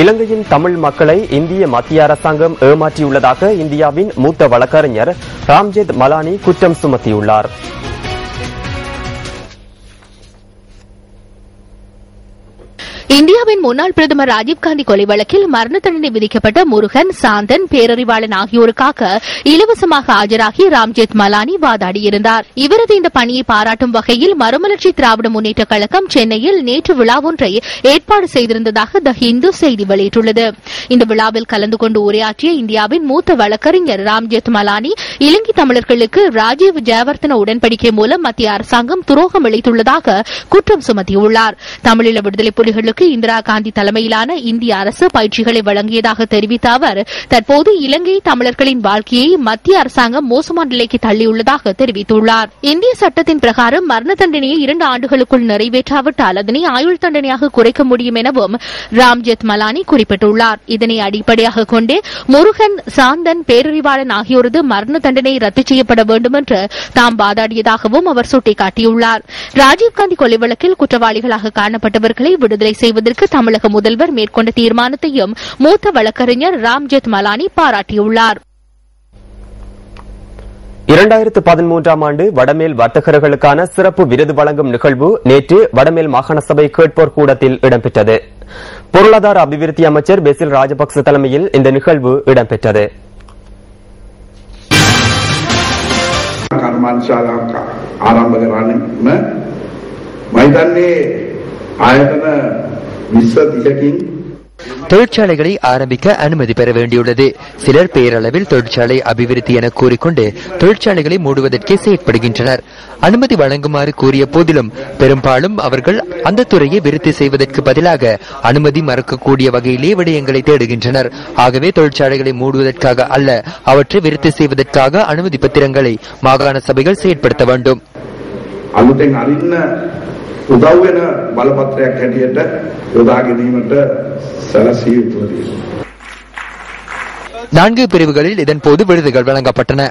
இலங்கையின் தமிழ் மக்களை இந்திய மத்திய அரசாங்கம் ஏமாற்றியுள்ளதாக இந்தியாவின் மூத்த வழக்கறிஞர் ராம்ஜெத் மலானி குற்றம் சுமத்தியுள்ளார். இந்தியாவின் முன்னாள் பிரதமர் ராஜீவ்காந்தி கொலை வழக்கில் மரண தண்டனை விதிக்கப்பட்ட முருகன் சாந்தன் பேரறிவாளன் ஆகியோருக்காக இலவசமாக ஆஜராகி ராம்ஜெத் மலானி வாதாடியிருந்தார். இவரது இந்த பணியை பாராட்டும் வகையில் மறுமலர்ச்சி திராவிட முன்னேற்ற கழகம் சென்னையில் நேற்று விழா ஒன்றை ஏற்பாடு செய்திருந்ததாக த ஹிந்து செய்தி வெளியிட்டுள்ளது. இந்த விழாவில் கலந்து கொண்டு உரையாற்றிய இந்தியாவின் மூத்த வழக்கறிஞர் ராம்ஜெத் மலானி இலங்கை தமிழர்களுக்கு ராஜீவ் ஜெயவர்த்தன உடன்படிக்கை மூலம் மத்திய அரசாங்கம் துரோகம் அளித்துள்ளதாக குற்றம் சுமத்தியுள்ளார். தமிழீழ விடுதலை புலிகளுக்கு இந்திரா காந்தி தலைமையிலான இந்திய அரசு பயிற்சிகளை வழங்கியதாக தெரிவித்த அவர் தற்போது இலங்கை தமிழர்களின் வாழ்க்கையை மத்திய அரசாங்கம் மோசமான நிலைக்கு தள்ளியுள்ளதாக தெரிவித்துள்ளார். இந்திய சட்டத்தின் பிரகாரம் மரண தண்டனையை இரண்டு ஆண்டுகளுக்குள் நிறைவேற்றாவிட்டால் அதனை ஆயுள் தண்டனையாக குறைக்க முடியும் எனவும் ராம்ஜெத் மலானி குறிப்பிட்டுள்ளார். இதனை அடிப்படையாக கொண்டே முருகன் சாந்தன் பேரறிவாளன் ஆகியோரது மரண தண்டனை ரத்து செய்யப்பட வேண்டும் என்று தாம் வாதாடியதாகவும் அவர் சுட்டிக்காட்டியுள்ளார். ராஜீவ்காந்தி கொலை வழக்கில் குற்றவாளிகளாக காணப்பட்டவர்களை விடுதலை செய்வது செய்வதற்கு தமிழக முதல்வர் மேற்கொண்ட தீர்மானத்தையும் மூத்த வழக்கறிஞர் ராம்ஜெத் மலானி பாராட்டியுள்ளார் இரண்டாயிரத்து பதிமூன்றாம் ஆண்டு வடமேல் வர்த்தகர்களுக்கான சிறப்பு விருது வழங்கும் நிகழ்வு நேற்று வடமேல் மாகாண சபை கேட்போர் கூடத்தில் இடம்பெற்றது பொருளாதார அபிவிருத்தி அமைச்சர் பெசில் ராஜபக்ச தலைமையில் இந்த நிகழ்வு இடம்பெற்றது කර්මාන්ශාලාවක් ආරම්භ කරන්න මම හිතන්නේ ආයතන 20 30කින් தொழிற்சாலைகளை ஆரம்பிக்க அனுமதி பெற வேண்டியுள்ளது சிலர் பேரளவில் தொழிற்சாலை அபிவிருத்தி என கூறிக்கொண்டு தொழிற்சாலைகளை மூடுவதற்கே செயற்படுகின்றனர் அனுமதி வழங்குமாறு கூறிய போதிலும் பெரும்பாலும் அவர்கள் அந்த துறையை விருத்தி செய்வதற்கு பதிலாக அனுமதி மறக்கக்கூடிய வகையிலே விடயங்களை தேடுகின்றனர் ஆகவே தொழிற்சாலைகளை மூடுவதற்காக அல்ல அவற்றை விருத்தி செய்வதற்காக அனுமதி பத்திரங்களை மாகாண சபைகள் செயற்படுத்த வேண்டும் අලුතෙන් අරින්න උදව් වෙන බලපත්‍රයක් හැටියට යොදා ගැනීමට සැලසිය යුතුව තියෙනවා. நான்கு பிரிவுகளில் இதன் போது விருதுகள் வழங்கப்பட்டன